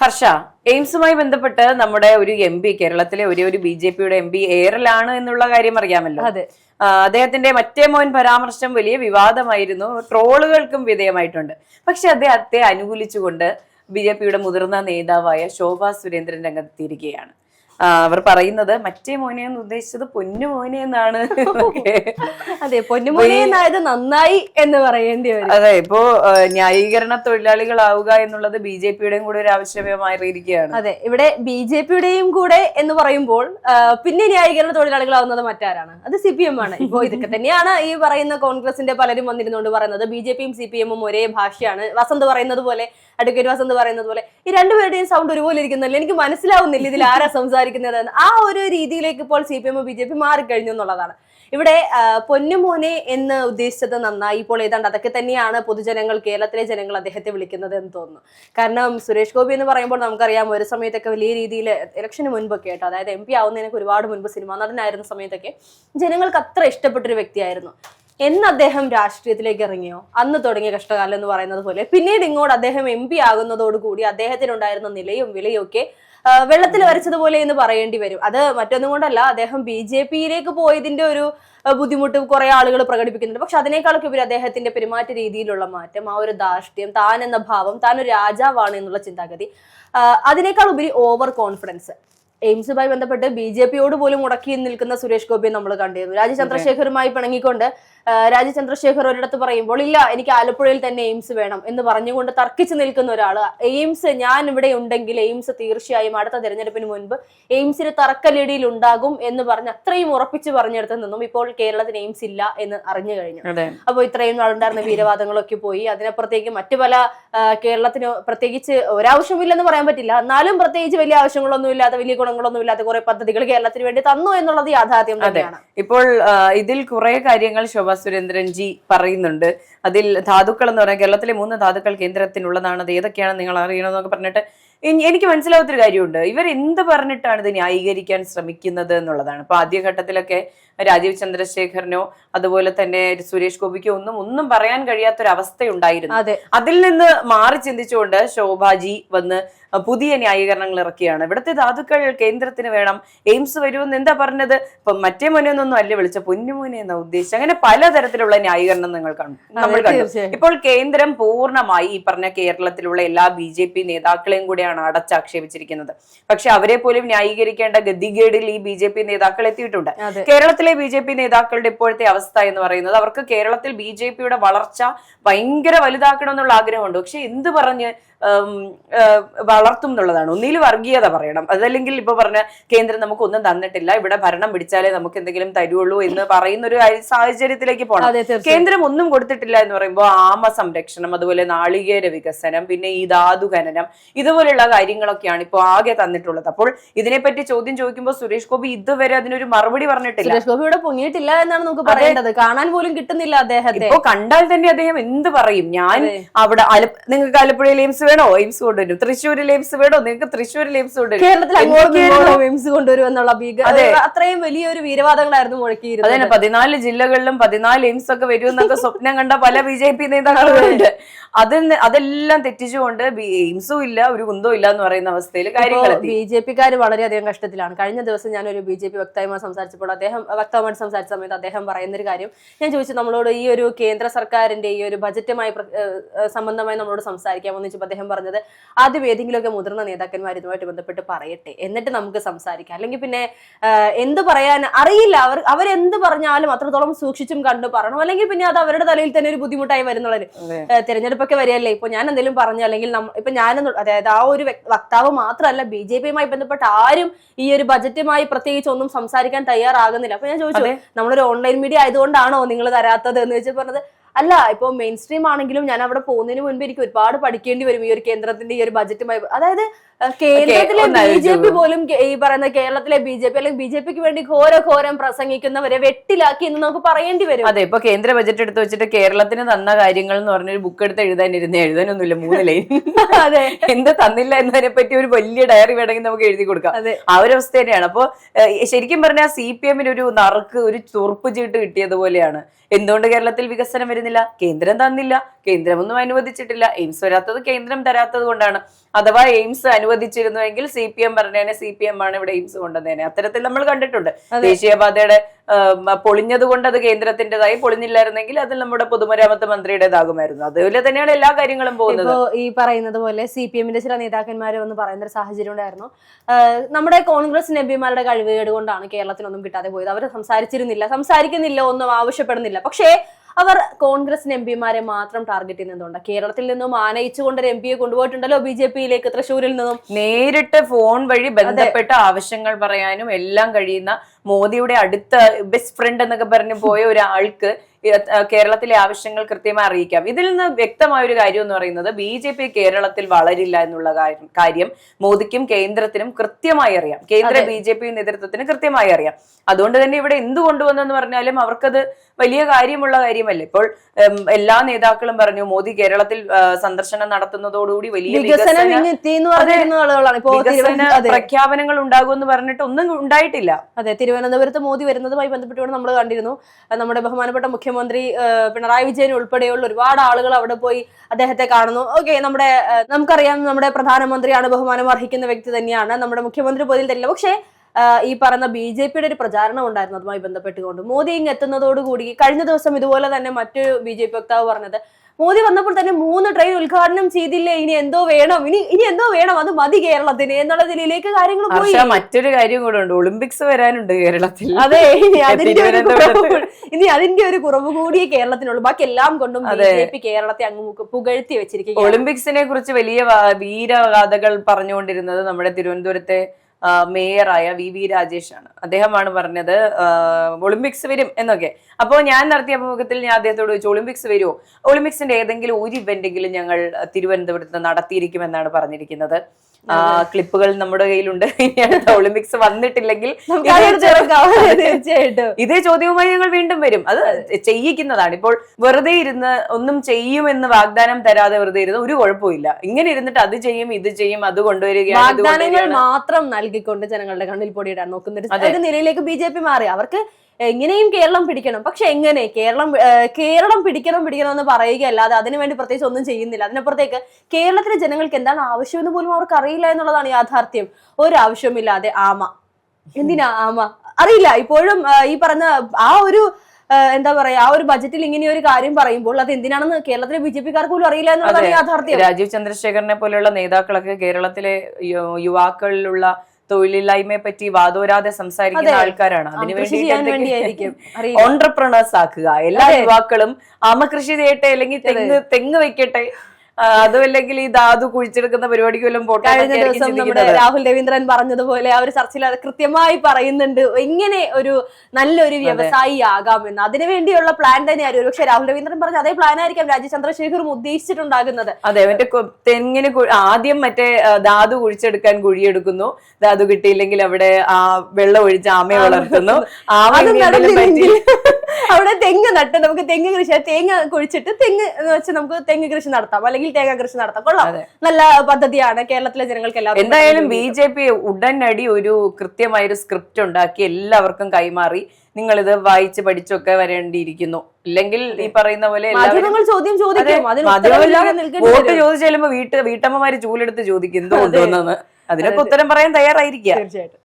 ഹർഷ എയിംസുമായി ബന്ധപ്പെട്ട് നമ്മുടെ ഒരു എം പി കേരളത്തിലെ ഒരേ ഒരു ബി ജെ പിയുടെ എം പി എയറിലാണ് എന്നുള്ള കാര്യം അറിയാമല്ലോ. അതെ. അദ്ദേഹത്തിന്റെ മറ്റേ മോൻ പരാമർശം വലിയ വിവാദമായിരുന്നു. ട്രോളുകൾക്കും വിധേയമായിട്ടുണ്ട്. പക്ഷെ അദ്ദേഹത്തെ അനുകൂലിച്ചുകൊണ്ട് ബി ജെ പിയുടെ മുതിർന്ന നേതാവായ ശോഭാ സുരേന്ദ്രൻ രംഗത്തെത്തിയിരിക്കുകയാണ്. അവർ പറയുന്നത് മറ്റേ മോനെ എന്ന് ഉദ്ദേശിച്ചത് പൊന്നു മോനെ എന്നാണ്. അതെ പൊന്നു മോനെ എന്നായത് നന്നായി എന്ന് പറയേണ്ടി വരും. അതെ ഇപ്പോ ന്യായീകരണ തൊഴിലാളികളാവുക എന്നുള്ളത് ബി ജെ പിയുടെയും കൂടെ ഒരു ആവശ്യമായിരിക്കുകയാണ് അതെ ഇവിടെ ബി ജെ പിയുടെയും കൂടെ എന്ന് പറയുമ്പോൾ പിന്നെ ന്യായീകരണ തൊഴിലാളികളാവുന്നത് മറ്റാരാണ്? അത് സി പി എം ആണ്. ഇപ്പോ ഇതൊക്കെ തന്നെയാണ് ഈ പറയുന്ന കോൺഗ്രസിന്റെ പലരും വന്നിരുന്നുകൊണ്ട് പറയുന്നത്. ബി ജെ പിയും സി പി എമ്മും ഒരേ ഭാഷയാണ്. വസന്ത് പറയുന്നത് പോലെ അഡ്വക്കേറ്റ് എന്ന് പറയുന്നത് പോലെ ഈ രണ്ടുപേരുടെയും സൗണ്ട് ഒരുപോലെ ഇരിക്കുന്നില്ല എനിക്ക് മനസ്സിലാവുന്നില്ല ഇതിൽ ആരാ സംസാരിക്കുന്നതെന്ന്. ആ ഒരു രീതിയിലേക്ക് ഇപ്പോൾ C P M B J P മാറിക്കഴിഞ്ഞു എന്നുള്ളതാണ്. ഇവിടെ പൊന്നുമോനെ എന്ന് ഉദ്ദേശിച്ചത് നന്നായി. ഇപ്പോൾ ഏതാണ്ട് അതൊക്കെ തന്നെയാണ് പൊതുജനങ്ങൾ കേരളത്തിലെ ജനങ്ങൾ അദ്ദേഹത്തെ വിളിക്കുന്നത് എന്ന് തോന്നുന്നു. കാരണം സുരേഷ് ഗോപി എന്ന് പറയുമ്പോൾ നമുക്കറിയാം ഒരു സമയത്തൊക്കെ വലിയ രീതിയിൽ ഇലക്ഷന് മുൻപൊക്കെ കേട്ടോ അതായത് എം പി ആവുന്നതിനൊക്കെ ഒരുപാട് മുൻപ് സിനിമാ നടനായിരുന്ന സമയത്തൊക്കെ ജനങ്ങൾക്ക് അത്ര ഇഷ്ടപ്പെട്ടൊരു വ്യക്തിയായിരുന്നു. എന്ന് അദ്ദേഹം രാഷ്ട്രീയത്തിലേക്ക് ഇറങ്ങിയോ? അന്ന് തുടങ്ങിയ കഷ്ടകാലം എന്ന് പറയുന്നത് പോലെ. പിന്നീട് ഇങ്ങോട്ട് അദ്ദേഹം എം പി ആകുന്നതോടുകൂടി അദ്ദേഹത്തിനുണ്ടായിരുന്ന നിലയും വിലയും ഒക്കെ വെള്ളത്തിൽ വരച്ചതുപോലെ എന്ന് പറയേണ്ടി വരും. അത് മറ്റൊന്നും കൊണ്ടല്ല അദ്ദേഹം ബി ജെ പിയിലേക്ക് പോയതിന്റെ ഒരു ബുദ്ധിമുട്ട് കുറെ ആളുകൾ പ്രകടിപ്പിക്കുന്നുണ്ട്. പക്ഷെ അതിനേക്കാളൊക്കെ ഉപരി അദ്ദേഹത്തിന്റെ പെരുമാറ്റ രീതിയിലുള്ള മാറ്റം ആ ഒരു ധാർഷ്ട്യം താൻ എന്ന ഭാവം താൻ ഒരു രാജാവാണ് എന്നുള്ള ചിന്താഗതി അതിനേക്കാൾ ഉപരി ഓവർ കോൺഫിഡൻസ് എയിംസുമായി ബന്ധപ്പെട്ട് ബി ജെ പിയോട് പോലും മുടക്കി നിൽക്കുന്ന സുരേഷ് ഗോപിയെ നമ്മൾ കണ്ടിരുന്നു. രാജ്യ ചന്ദ്രശേഖറുമായി പിണങ്ങിക്കൊണ്ട് രാജീവ് ചന്ദ്രശേഖർ ഒരിടത്ത് പറയുമ്പോൾ ഇല്ല എനിക്ക് ആലപ്പുഴയിൽ തന്നെ എയിംസ് വേണം എന്ന് പറഞ്ഞുകൊണ്ട് തർക്കിച്ചു നിൽക്കുന്ന ഒരാൾ എയിംസ് ഞാൻ ഇവിടെ ഉണ്ടെങ്കിൽ എയിംസ് തീർച്ചയായും അടുത്ത തെരഞ്ഞെടുപ്പിന് മുൻപ് എയിംസിന് തറക്കല്ലിടിയിൽ ഉണ്ടാകും എന്ന് പറഞ്ഞ് അത്രയും ഉറപ്പിച്ച് പറഞ്ഞെടുത്ത് നിന്നും ഇപ്പോൾ കേരളത്തിന് എയിംസ് ഇല്ല എന്ന് അറിഞ്ഞു കഴിഞ്ഞു. അപ്പോൾ ഇത്രയും നാളുണ്ടായിരുന്ന വീരവാദങ്ങളൊക്കെ പോയി. അതിനപ്പുറത്തേക്ക് മറ്റു പല കേരളത്തിന് പ്രത്യേകിച്ച് ഒരാവശ്യമില്ലെന്ന് പറയാൻ പറ്റില്ല. എന്നാലും പ്രത്യേകിച്ച് വലിയ ആവശ്യങ്ങളൊന്നും ഇല്ലാത്ത വലിയ ഗുണങ്ങളൊന്നും ഇല്ലാത്ത കുറെ പദ്ധതികൾ കേരളത്തിന് വേണ്ടി തന്നു എന്നുള്ളത് യാഥാർത്ഥ്യം തന്നെയാണ്. ഇപ്പോൾ ഇതിൽ കുറെ കാര്യങ്ങൾ ശോഭാ സുരേന്ദ്രൻ ജി പറയുന്നുണ്ട്. അതിൽ ധാതുക്കൾ എന്ന് പറയാൻ കേരളത്തിലെ മൂന്ന് ധാതുക്കൾ കേന്ദ്രത്തിനുള്ളതാണ്. അത് ഏതൊക്കെയാണ് നിങ്ങൾ അറിയണമെന്നൊക്കെ പറഞ്ഞിട്ട് എനിക്ക് മനസ്സിലാവാത്തൊരു കാര്യമുണ്ട്. ഇവർ എന്ത് പറഞ്ഞിട്ടാണ് ഇത് ന്യായീകരിക്കാൻ ശ്രമിക്കുന്നത് എന്നുള്ളതാണ്. ഇപ്പൊ ആദ്യഘട്ടത്തിലൊക്കെ രാജീവ് ചന്ദ്രശേഖരനോ അതുപോലെ തന്നെ സുരേഷ് ഗോപിക്കോ ഒന്നും ഒന്നും പറയാൻ കഴിയാത്തൊരവസ്ഥയുണ്ടായിരുന്നു. അതെ. അതിൽ നിന്ന് മാറി ചിന്തിച്ചുകൊണ്ട് ശോഭാജി വന്ന് പുതിയ ന്യായീകരണങ്ങൾ ഇറക്കിയാണ് ഇവിടുത്തെ ധാതുക്കൾ കേന്ദ്രത്തിന് വേണം. എയിംസ് വരുമെന്ന് എന്താ പറഞ്ഞത്? ഇപ്പൊ മറ്റേ മോനെന്നൊന്നും അല്ല വിളിച്ച പൊന്നുമോനെ എന്ന ഉദ്ദേശം അങ്ങനെ പലതരത്തിലുള്ള ന്യായീകരണം നിങ്ങൾ കണ്ടു. നമ്മൾ കണ്ടു. ഇപ്പോൾ കേന്ദ്രം പൂർണമായി ഈ പറഞ്ഞ കേരളത്തിലുള്ള എല്ലാ ബി ജെ പി നേതാക്കളെയും കൂടെയാണ് അടച്ചാക്ഷേപിച്ചിരിക്കുന്നത്. പക്ഷെ അവരെ പോലും ന്യായീകരിക്കേണ്ട ഗതികേടിൽ ഈ ബി ജെ പി നേതാക്കൾ എത്തിയിട്ടുണ്ട്. അതെ. കേരളത്തിലെ ബി ജെ പി നേതാക്കളുടെ ഇപ്പോഴത്തെ അവസ്ഥ എന്ന് പറയുന്നത് അവർക്ക് കേരളത്തിൽ ബി ജെ പിയുടെ വളർച്ച ഭയങ്കര വലുതാക്കണം എന്നുള്ള ആഗ്രഹമുണ്ട്. പക്ഷെ എന്ത് പറഞ്ഞ് വളർത്തും എന്നുള്ളതാണ്. ഒന്നിൽ വർഗീയത പറയണം. അതല്ലെങ്കിൽ ഇപ്പൊ പറഞ്ഞ കേന്ദ്രം നമുക്ക് ഒന്നും തന്നിട്ടില്ല. ഇവിടെ ഭരണം പിടിച്ചാലേ നമുക്ക് എന്തെങ്കിലും തരുള്ളൂ എന്ന് പറയുന്ന ഒരു സാഹചര്യത്തിലേക്ക് പോകണം കേന്ദ്രം ഒന്നും കൊടുത്തിട്ടില്ല എന്ന് പറയുമ്പോൾ ആമ സംരക്ഷണം അതുപോലെ നാളികേര വികസനം പിന്നെ ഈ ധാതു ഖനനം ഇതുപോലെയുള്ള കാര്യങ്ങളൊക്കെയാണ് ഇപ്പോൾ ആകെ തന്നിട്ടുള്ളത്. അപ്പോൾ ഇതിനെപ്പറ്റി ചോദ്യം ചോദിക്കുമ്പോൾ സുരേഷ് ഗോപി ഇതുവരെ അതിനൊരു മറുപടി പറഞ്ഞിട്ടില്ല. സുരേഷ് ഗോപി ഇവിടെ പൊങ്ങിയിട്ടില്ല എന്നാണ് നമുക്ക് പറയേണ്ടത്. കാണാൻ പോലും കിട്ടുന്നില്ല അദ്ദേഹത്തെ. ഇപ്പോൾ കണ്ടാൽ തന്നെ അദ്ദേഹം എന്ത് പറയും? ഞാൻ അവിടെ നിങ്ങൾക്ക് ആലപ്പുഴയിൽ എയിംസ് വേണോ? എയിംസ് കൊണ്ടുവരും. തൃശ്ശൂരിൽ എയിംസ് വേണോ? നിങ്ങൾക്ക് തൃശ്ശൂരിൽ എയിംസ് കൊണ്ടുവരും. കേരളത്തിൽ അങ്ങോട്ടും എയിംസ് ഭീകര അത്രയും വലിയൊരു വീരവാദങ്ങളായിരുന്നു അതന്നെ മുഴക്കിയിരുന്നത് പതിനാല് ജില്ലകളിലും പതിനാല് എയിംസ് ഒക്കെ വരുമെന്നൊക്കെ സ്വപ്നം കണ്ട പല ബി ജെ പി നേതാക്കളുണ്ട് അതിന് അതെല്ലാം തെറ്റിച്ചുകൊണ്ട് എയിംസും ഇല്ല ഒരു കുന്തവും ഇല്ല എന്ന് പറയുന്ന അവസ്ഥയിൽ കാര്യങ്ങൾ ബി ജെ പിക്കാർ വളരെയധികം കഷ്ടത്തിലാണ്. കഴിഞ്ഞ ദിവസം ഞാനൊരു ബി ജെ പി വക്താവുമായി സംസാരിച്ചപ്പോൾ അദ്ദേഹം വക്താവുമായിട്ട് സംസാരിച്ച സമയത്ത് അദ്ദേഹം പറയുന്ന ഒരു കാര്യം. ഞാൻ ചോദിച്ചു നമ്മളോട് ഈ ഒരു കേന്ദ്ര സർക്കാരിന്റെ ഈ ഒരു ബജറ്റുമായി സംബന്ധമായി നമ്മളോട് സംസാരിക്കാമെന്ന് വെച്ചപ്പോൾ അദ്ദേഹം പറഞ്ഞത് ആദ്യം ഏതെങ്കിലുമൊക്കെ മുതിർന്ന നേതാക്കന്മാർ ഇതുമായിട്ട് ബന്ധപ്പെട്ട് പറയട്ടെ. എന്നിട്ട് നമുക്ക് സംസാരിക്കാം. അല്ലെങ്കിൽ പിന്നെ എന്ത് പറയാൻ അറിയില്ല. അവർ അവരെന്ത് പറഞ്ഞാലും അത്രത്തോളം സൂക്ഷിച്ചും കണ്ടു പറയണം. അല്ലെങ്കിൽ പിന്നെ അത് അവരുടെ തലയിൽ തന്നെ ഒരു ബുദ്ധിമുട്ടായി വരുന്നുള്ളത് അതെ. തിരഞ്ഞെടുപ്പൊക്കെ വരികയല്ലേ ഇപ്പൊ ഞാൻ എന്തെങ്കിലും പറഞ്ഞു അല്ലെങ്കിൽ ഇപ്പൊ ഞാനെന്ന് അതായത് ആ ഒരു വക്താവ് മാത്രമല്ല ബി ജെ പിയുമായി ബന്ധപ്പെട്ട് ആരും ഈ ഒരു ബജറ്റുമായി പ്രത്യേകിച്ച് ഒന്നും സംസാരിക്കാൻ തയ്യാറാകുന്നില്ല അപ്പൊ ഞാൻ ചോദിച്ചു. നമ്മളൊരു ഓൺലൈൻ മീഡിയ ആയതുകൊണ്ടാണോ നിങ്ങൾ തരാത്തത് എന്ന് വെച്ച് പറഞ്ഞത് അല്ല ഇപ്പൊ മെയിൻ സ്ട്രീം ആണെങ്കിലും ഞാൻ അവിടെ പോകുന്നതിന് മുൻപ് എനിക്ക് ഒരുപാട് പഠിക്കേണ്ടി വരും ഈ ഒരു കേന്ദ്രത്തിന്റെ ഈ ഒരു ബജറ്റുമായി അതായത് കേരളത്തിലെ കേന്ദ്രത്തിലെ ബി ജെ പി പോലും ഈ പറയുന്ന കേരളത്തിലെ ബി ജെ പി അല്ലെങ്കിൽ ബി ജെ പിക്ക് വേണ്ടി ഘോര ഘോരം പ്രസംഗിക്കുന്നവരെ വെട്ടിലാക്കി എന്ന് നമുക്ക് പറയേണ്ടി വരും. അതെ ഇപ്പൊ കേന്ദ്ര ബജറ്റ് എടുത്ത് വെച്ചിട്ട് കേരളത്തിന് തന്ന കാര്യങ്ങൾ എന്ന് പറഞ്ഞൊരു ബുക്ക് എടുത്ത് എഴുതാനിരുന്ന എഴുതാനൊന്നുമില്ല മൂന്ന് ലൈൻ അതെ. എന്ത് തന്നില്ല എന്നതിനെ പറ്റി ഒരു വലിയ ഡയറി വേണമെങ്കിൽ നമുക്ക് എഴുതി കൊടുക്കാം. അതെ. ആ ഒരു അവസ്ഥ തന്നെയാണ്. അപ്പോ ശരിക്കും പറഞ്ഞാൽ സി പി എമ്മിന് ഒരു നറുക്ക് ഒരു ചുറുപ്പ് ചീട്ട് കിട്ടിയതുപോലെയാണ്. എന്തുകൊണ്ട് കേരളത്തിൽ വികസനം വരുന്നില്ല? കേന്ദ്രം തന്നില്ല. കേന്ദ്രമൊന്നും അനുവദിച്ചിട്ടില്ല. എയിംസ് വരാത്തത് കേന്ദ്രം തരാത്തത് കൊണ്ടാണ്. അഥവാ എയിംസ് അനുവദിച്ചിരുന്നുവെങ്കിൽ സി പി എം പറഞ്ഞേനെ സി പി എം ആണ് ഇവിടെ എയിംസ് കൊണ്ടുവന്നേനെ. അത്തരത്തിൽ നമ്മൾ കണ്ടിട്ടുണ്ട്. ദേശീയപാതയുടെ പൊളിഞ്ഞത് കൊണ്ട് അത് കേന്ദ്രത്തിന്റേതായി പൊളിഞ്ഞില്ലായിരുന്നെങ്കിൽ അത് നമ്മുടെ പൊതുമരാമത്ത് മന്ത്രിയുടേതാകുമായിരുന്നു. അതുപോലെ തന്നെയാണ് എല്ലാ കാര്യങ്ങളും പോകുന്നത്. ഈ പറയുന്നത് പോലെ സി പി എമ്മിന്റെ ചില നേതാക്കന്മാർ വന്ന് പറയുന്ന ഒരു സാഹചര്യം ഉണ്ടായിരുന്നു. നമ്മുടെ കോൺഗ്രസ് നബിമാരുടെ കഴിവുകേട് കൊണ്ടാണ് കേരളത്തിനൊന്നും കിട്ടാതെ പോയത്. അവർ സംസാരിച്ചിരുന്നില്ല. സംസാരിക്കുന്നില്ല ഒന്നും ആവശ്യപ്പെടുന്നില്ല. പക്ഷേ അവർ കോൺഗ്രസ് എംപിമാരെ മാത്രം ടാർഗറ്റ് ചെയ്യുന്നതുകൊണ്ട് കേരളത്തിൽ നിന്നും ആനയിച്ചുകൊണ്ട് ഒരു എം പിയെ കൊണ്ടുപോയിട്ടുണ്ടല്ലോ ബി ജെ പിയിലേക്ക് തൃശ്ശൂരിൽ നിന്നും. നേരിട്ട് ഫോൺ വഴി ബന്ധപ്പെട്ട ആവശ്യങ്ങൾ പറയാനും എല്ലാം കഴിയുന്ന മോദിയുടെ അടുത്ത ബെസ്റ്റ് ഫ്രണ്ട് എന്നൊക്കെ പറഞ്ഞു പോയ ഒരാൾക്ക് കേരളത്തിലെ ആവശ്യങ്ങൾ കൃത്യമായി അറിയിക്കാം. ഇതിൽ നിന്ന് വ്യക്തമായ ഒരു കാര്യം എന്ന് പറയുന്നത് ബി ജെ പി കേരളത്തിൽ വളരില്ല എന്നുള്ള കാര്യം- മോദിക്കും കേന്ദ്രത്തിനും കൃത്യമായി അറിയാം. കേന്ദ്ര. ബി ജെ പി നേതൃത്വത്തിന് കൃത്യമായി അറിയാം. അതുകൊണ്ട് തന്നെ ഇവിടെ എന്ത് കൊണ്ടുവന്നെന്ന് പറഞ്ഞാലും അവർക്കത് വലിയ കാര്യമുള്ള കാര്യമല്ല. ഇപ്പോൾ എല്ലാ നേതാക്കളും പറഞ്ഞു മോദി കേരളത്തിൽ സന്ദർശനം നടത്തുന്നതോടുകൂടി വലിയ വികസനം പ്രഖ്യാപനങ്ങൾ ഉണ്ടാകുമെന്ന് പറഞ്ഞിട്ട് ഒന്നും ഉണ്ടായിട്ടില്ല. അതെ തിരുവനന്തപുരത്ത് മോദി വരുന്നതുമായി ബന്ധപ്പെട്ടുകൊണ്ട് നമ്മൾ കണ്ടിരുന്നു. നമ്മുടെ ബഹുമാനപ്പെട്ട മുഖ്യമന്ത്രി പിണറായി വിജയൻ ഉൾപ്പെടെയുള്ള ഒരുപാട് ആളുകൾ അവിടെ പോയി അദ്ദേഹത്തെ കാണുന്നു. ഓക്കെ നമ്മുടെ നമുക്കറിയാം നമ്മുടെ പ്രധാനമന്ത്രിയാണ് ബഹുമാനം അർഹിക്കുന്ന വ്യക്തി തന്നെയാണ്. നമ്മുടെ മുഖ്യമന്ത്രി പോലും തരില്ല പക്ഷേ ഈ പറയുന്ന ബി ജെ പിയുടെ ഒരു പ്രചാരണം ഉണ്ടായിരുന്നു. അതുമായി ബന്ധപ്പെട്ടുകൊണ്ട് മോദി ഇങ്ങ് എത്തുന്നതോടുകൂടി കഴിഞ്ഞ ദിവസം ഇതുപോലെ തന്നെ മറ്റൊരു ബി ജെ പി വക്താവ് പറഞ്ഞത് മോദി വന്നപ്പോൾ തന്നെ മൂന്ന് ട്രെയിൻ ഉദ്ഘാടനം ചെയ്തില്ലേ? ഇനി എന്തോ വേണം. ഇനി ഇനി എന്തോ വേണം? അത് മതി കേരളത്തിന് എന്നുള്ള നിലയിലേക്ക് കാര്യങ്ങൾ പോയി. മറ്റൊരു കാര്യം കൂടെ ഉണ്ട്. ഒളിമ്പിക്സ് വരാനുണ്ട് കേരളത്തിൽ. അതെ ഇനി അതിന്റെ ഒരു. കുറവ് ഇനി അതിന്റെ ഒരു കുറവ് കൂടിയേ കേരളത്തിനുള്ളൂ. ബാക്കി എല്ലാം കൊണ്ടും ബി കേരളത്തെ അങ്ങ് പുകഴ്ത്തി വെച്ചിരിക്കുകയാണ്. ഒളിമ്പിക്സിനെ കുറിച്ച് വലിയ വീരഗാഥകൾ പറഞ്ഞുകൊണ്ടിരുന്നത് നമ്മുടെ തിരുവനന്തപുരത്തെ മേയറായ വി വി രാജേഷ് ആണ് അദ്ദേഹമാണ് പറഞ്ഞത് ഒളിമ്പിക്സ് വരും എന്നൊക്കെ. അപ്പോൾ ഞാൻ നടത്തിയ അഭിമുഖത്തിൽ ഞാൻ അദ്ദേഹത്തോട് ചോദിച്ചു ഒളിമ്പിക്സ് വരുമോ ഒളിമ്പിക്സിന്റെ ഏതെങ്കിലും ഒരു ഇവന്റെങ്കിലും ഞങ്ങൾ തിരുവനന്തപുരത്ത് നടത്തിയിരിക്കുമെന്നാണ് പറഞ്ഞിരിക്കുന്നത്. ക്ലിപ്പുകൾ നമ്മുടെ കയ്യിലുണ്ട്. ഇനി അടുത്ത ഒളിമ്പിക്സ് വന്നിട്ടില്ലെങ്കിൽ തീർച്ചയായിട്ടും. ഇതേ ചോദ്യവുമായി ഞങ്ങൾ വീണ്ടും വരും. അത് ചെയ്യിക്കുന്നതാണ്. ഇപ്പോൾ വെറുതെ ഇരുന്ന് ഒന്നും ചെയ്യുമെന്ന് വാഗ്ദാനം തരാതെ വെറുതെ ഇരുന്ന് ഒരു കുഴപ്പമില്ല ഇങ്ങനെ ഇരുന്നിട്ട് അത് ചെയ്യും ഇത് ചെയ്യും അത് കൊണ്ടുവരികയാണ് വാഗ്ദാനങ്ങൾ മാത്രം നൽകിക്കൊണ്ട് ജനങ്ങളുടെ കണ്ണിൽ പൊടിയിടാൻ നോക്കുന്ന. ഒരു നിലയിലേക്ക് ബി ജെ പി മാറി. അവർക്ക് എങ്ങനെയും കേരളം പിടിക്കണം. പക്ഷെ എങ്ങനെ? കേരളം കേരളം പിടിക്കണം പിടിക്കണം എന്ന് പറയുകയല്ലാതെ അതിനുവേണ്ടി പ്രത്യേകിച്ച് ഒന്നും ചെയ്യുന്നില്ല. അതിനപ്പുറത്തേക്ക് കേരളത്തിലെ ജനങ്ങൾക്ക് എന്താണ് ആവശ്യം എന്ന് പോലും അവർക്ക് അറിയില്ല എന്നുള്ളതാണ് യാഥാർത്ഥ്യം. ഒരു ആവശ്യമില്ലാതെ ആമ. എന്തിനാ ആമ? അറിയില്ല. ഇപ്പോഴും ഈ പറഞ്ഞ ആ ഒരു എന്താ പറയാ ആ ഒരു ബജറ്റിൽ ഇങ്ങനെ ഒരു കാര്യം പറയുമ്പോൾ അത് എന്തിനാണെന്ന് കേരളത്തിലെ ബി ജെ പിക്കാർക്ക് പോലും അറിയില്ല എന്നുള്ളതാണ്. യാഥാർത്ഥ്യം. രാജീവ് ചന്ദ്രശേഖരനെ പോലെയുള്ള നേതാക്കളൊക്കെ കേരളത്തിലെ യുവാക്കളിലുള്ള തൊഴിലില്ലായ്മയെ പറ്റി വാദോരാതെ സംസാരിക്കുന്ന. ആൾക്കാരാണ്. അതിനു അറിയില്ല. ഓൺടർപ്രണേഴ്സ് ആക്കുക. എല്ലാ. യുവാക്കളും ആമ കൃഷി ചെയ്യട്ടെ അല്ലെങ്കിൽ തെങ്ങ് തെങ്ങ് വെക്കട്ടെ ആ, അതും അല്ലെങ്കിൽ ഈ ധാതു കുഴിച്ചെടുക്കുന്ന പരിപാടിക്ക് വല്ലതും പോട്ടെ കഴിഞ്ഞ ദിവസം നമ്മുടെ രാഹുൽ രവീന്ദ്രൻ പറഞ്ഞതുപോലെ ആ ഒരു ചർച്ചയിൽ അത് കൃത്യമായി പറയുന്നുണ്ട്. എങ്ങനെ ഒരു നല്ലൊരു വ്യവസായി ആകാമെന്ന് അതിനു വേണ്ടിയുള്ള പ്ലാൻ തന്നെയായിരുന്നു. പക്ഷെ രാഹുൽ രവീന്ദ്രൻ പറഞ്ഞ അതേ പ്ലാൻ ആയിരിക്കാം രാജ്യ ചന്ദ്രശേഖറും ഉദ്ദേശിച്ചിട്ടുണ്ടാകുന്നത്. അതെ മറ്റേ തെങ്ങിന് ആദ്യം മറ്റേ ധാതു കുഴിച്ചെടുക്കാൻ കുഴിയെടുക്കുന്നു. ധാതു കിട്ടിയില്ലെങ്കിൽ അവിടെ ആ വെള്ളം ഒഴിച്ച് ആമയെ വളർത്തുന്നു. ആമ അവിടെ തെങ്ങ് നട്ട് നമുക്ക് തെങ്ങ് കൃഷി തേങ്ങ കുഴിച്ചിട്ട് തെങ്ങ് എന്ന് വെച്ച് നമുക്ക് തെങ്ങ് കൃഷി നടത്താം. അല്ലെങ്കിൽ തേങ്ങ കൃഷി നടത്താം. കൊള്ളാം. നല്ല പദ്ധതിയാണ് കേരളത്തിലെ ജനങ്ങൾക്ക് എല്ലാവർക്കും എന്തായാലും ബി ജെ പി ഉടനടി ഒരു കൃത്യമായ ഒരു സ്ക്രിപ്റ്റ് ഉണ്ടാക്കി എല്ലാവർക്കും കൈമാറി. നിങ്ങൾ ഇത് വായിച്ച് പഠിച്ചൊക്കെ വരേണ്ടിയിരിക്കുന്നു. ഇല്ലെങ്കിൽ ഈ പറയുന്ന പോലെ എല്ലാവരും മാധ്യമങ്ങൾ ചോദ്യം ചോദിക്കും. വോട്ട്. ചോദിച്ചു ചെല്ലുമ്പോ വീട്ട് വീട്ടമ്മമാര് ചൂലെടുത്ത് ചോദിക്കും എന്തോ. കൊണ്ടുവന്നെന്ന് അതിനൊക്കെ ഉത്തരം പറയാൻ തയ്യാറായിരിക്കുക. തീർച്ചയായിട്ടും.